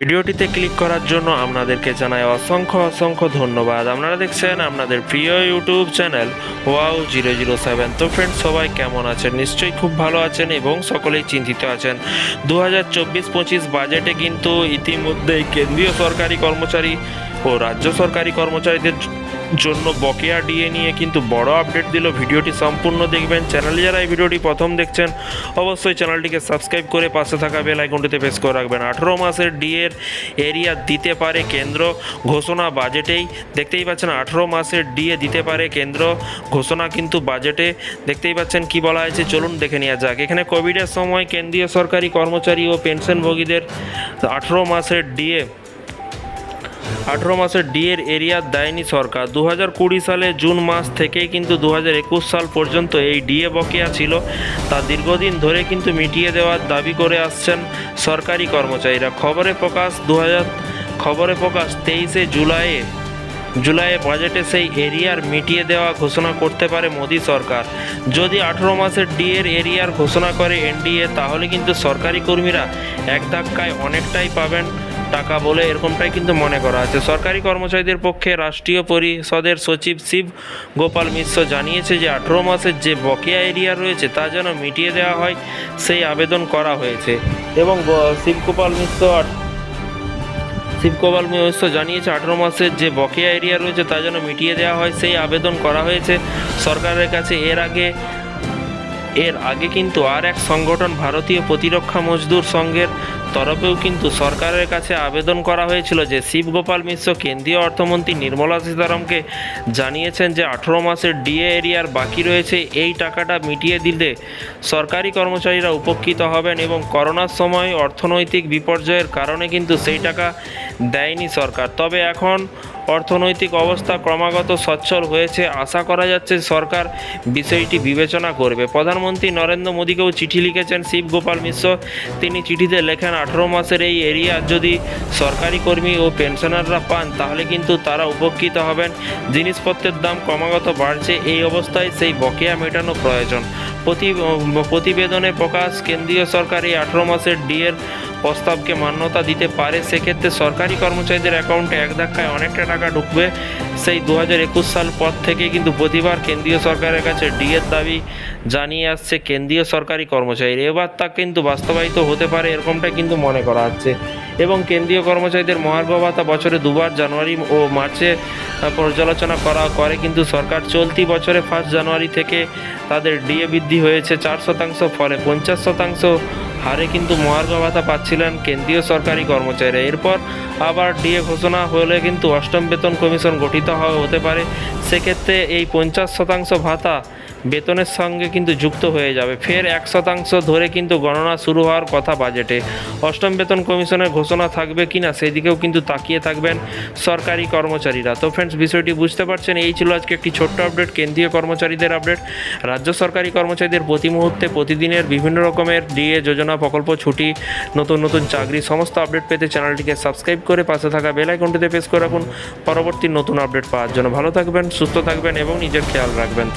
ভিডিওটিতে ক্লিক করার জন্য আপনাদেরকে জানাই অসংখ্য অসংখ্য ধন্যবাদ। আপনারা দেখছেন আপনাদের প্রিয় YouTube channel wow zero zero seven. তো ফ্রেন্ড সবাই কেমন আছেন? নিশ্চয়ই খুব ভালো আছেন এবং সকলেই চিন্তিত আছেন। দু হাজার চব্বিশ পঁচিশ বাজেটে কিন্তু ইতিমধ্যেই কেন্দ্রীয় সরকারি কর্মচারী ও রাজ্য সরকারি কর্মচারীদের জন্য বকেয়া ডিএ নিয়ে কিন্তু বড় আপডেট দিল। ভিডিওটি সম্পূর্ণ দেখবেন। চ্যানেলে যারা এই ভিডিওটি প্রথম দেখছেন, অবশ্যই চ্যানেলটিকে সাবস্ক্রাইব করে পাশে থাকা বেল আইকনটিতে প্রেস করে রাখবেন। আঠেরো মাসের ডিএর এরিয়া দিতে পারে কেন্দ্র ঘোষণা বাজেটেই দেখতেই পাচ্ছেন, আঠেরো মাসের ডিএ দিতে পারে কেন্দ্র ঘোষণা কিন্তু বাজেটে দেখতেই পাচ্ছেন কি বলা হয়েছে, চলুন দেখে নেওয়া যাক। এখানে কোভিডের সময় কেন্দ্রীয় সরকারি কর্মচারী ও পেনশনভোগীদের আঠেরো মাসের ডিএ আঠেরো মাসের ডিএর এরিয়া দেয়নি সরকার। দু হাজার কুড়ি সালে জুন মাস থেকেই কিন্তু দু হাজার একুশ সাল পর্যন্ত এই ডিএ বকেয়া ছিল। তা দীর্ঘদিন ধরে কিন্তু মিটিয়ে দেওয়ার দাবি করে আসছেন সরকারি কর্মচারীরা। খবরে প্রকাশ দু হাজার খবরে প্রকাশ, তেইশে জুলাইয়ে জুলাইয়ে বাজেটে সেই এরিয়ার মিটিয়ে দেওয়া ঘোষণা করতে পারে মোদী সরকার। যদি আঠেরো মাসের ডিএর এরিয়ার ঘোষণা করে এনডিএ তাহলে কিন্তু সরকারি কর্মীরা এক ধাক্কায় অনেকটাই পাবেন। টাকা বলে এরকমটাই কিন্তু মনে করা আছে। সরকারি কর্মচারীদের পক্ষে রাষ্ট্রীয় পরিষদের সচিব শিব গোপাল মিশ্র জানিয়েছে যে, আঠেরো মাসের যে বকেয়া এরিয়া রয়েছে, তা যেন মিটিয়ে দেওয়া হয়, সেই আবেদন করা হয়েছে। এবং শিবগোপাল মিশ্র শিবগোপাল মিশ্র জানিয়েছে, আঠেরো মাসের যে বকেয়া এরিয়া রয়েছে, তা যেন মিটিয়ে দেওয়া হয়, সেই আবেদন করা হয়েছে। সরকারের কাছে এর আগে এর আগে কিন্তু আর এক সংগঠন ভারতীয় প্রতিরক্ষা মজদুর সংঘের তরফেও কিন্তু সরকারের কাছে আবেদন করা হয়েছিল যে শিবগোপাল মিশ্র, কেন্দ্রীয় অর্থমন্ত্রী নির্মলা সীতারামকে জানিয়েছেন যে আঠেরো মাসের ডিএ এরিয়ার বাকি রয়েছে, এই টাকাটা মিটিয়ে দিলে সরকারি কর্মচারীরা উপকৃত হবেন এবং করোনার সময় অর্থনৈতিক বিপর্যয়ের কারণে কিন্তু সেই টাকা দেয়নি সরকার। তবে এখন অর্থনৈতিক অবস্থা ক্রমাগত সচ্ছল হয়েছে। আশা করা যাচ্ছে সরকার বিষয়টি বিবেচনা করবে। প্রধানমন্ত্রী নরেন্দ্র মোদীকেও চিঠি লিখেছেন শিব গোপাল মিশ্র। তিনি চিঠিতে লেখেন, আঠেরো মাসের এই এরিয়া যদি সরকারি কর্মী ও পেনশনাররা পান, তাহলে কিন্তু তারা উপকৃত হবেন। জিনিসপত্রের দাম ক্রমাগত বাড়ছে। এই অবস্থায় সেই বকেয়া মেটানো প্রয়োজন। প্রতি প্রতিবেদনে প্রকাশ, কেন্দ্রীয় সরকার এই আঠেরো মাসের ডিএর প্রস্তাবকে মান্যতা দিতে পারে, সেক্ষেত্রে সরকারি কর্মচারীদের অ্যাকাউন্টে এক ধাক্কায় অনেকটা টাকা ঢুকবে। সেই দু হাজার একুশ সাল পর থেকে কিন্তু প্রতিবার কেন্দ্রীয় সরকারের কাছে ডিএর দাবি জানিয়ে আসছে কেন্দ্রীয় সরকারি কর্মচারী এবার তা কিন্তু বাস্তবায়িত হতে পারে এরকমটা কিন্তু মনে করা হচ্ছে। এবং কেন্দ্রীয় কর্মচারীদের মহার্ঘ ভাতা বছরে দুবার জানুয়ারি ও মার্চে পর্যালোচনা করা করে কিন্তু সরকার চলতি বছরে ফার্স্ট জানুয়ারি থেকে তাদের ডিএ বৃদ্ধি হয়েছে চার শতাংশ, ফলে পঞ্চাশ শতাংশ হারে কিন্তু মহার্ঘ ভাতা পাচ্ছিলেন কেন্দ্রীয় সরকারি কর্মচারীরা। এরপর আবার ডিএ ঘোষণা হলে কিন্তু অষ্টম বেতন কমিশন গঠিত হতে পারে। সেক্ষেত্রে এই পঞ্চাশ শতাংশ ভাতা বেতনের সঙ্গে কিন্তু যুক্ত হয়ে যাবে। ফের এক শতাংশ ধরে কিন্তু গণনা শুরু হওয়ার কথা বাজেটে। অষ্টম বেতন কমিশনের ঘোষণা থাকবে কি না সেদিকেও কিন্তু তাকিয়ে থাকবেন সরকারি কর্মচারীরা। তো ফ্রেন্ডস বিষয়টি বুঝতে পারছেন, এই ছিল আজকে একটি ছোট্ট আপডেট কেন্দ্রীয় কর্মচারীদের আপডেট রাজ্য সরকারি কর্মচারীদের প্রতি মুহূর্তে প্রতিদিনের বিভিন্ন রকমের ডিএ, যোজনা, প্রকল্প, ছুটি, নতুন নতুন চাকরি, সমস্ত আপডেট পেতে চ্যানেলটিকে সাবস্ক্রাইব করে পাশে থাকা বেল আইকনটিতে প্রেস করে রাখুন। পরবর্তী নতুন আপডেট পাওয়ার জন্য ভালো থাকবেন, সুস্থ থাকবেন এবং নিজের খেয়াল রাখবেন।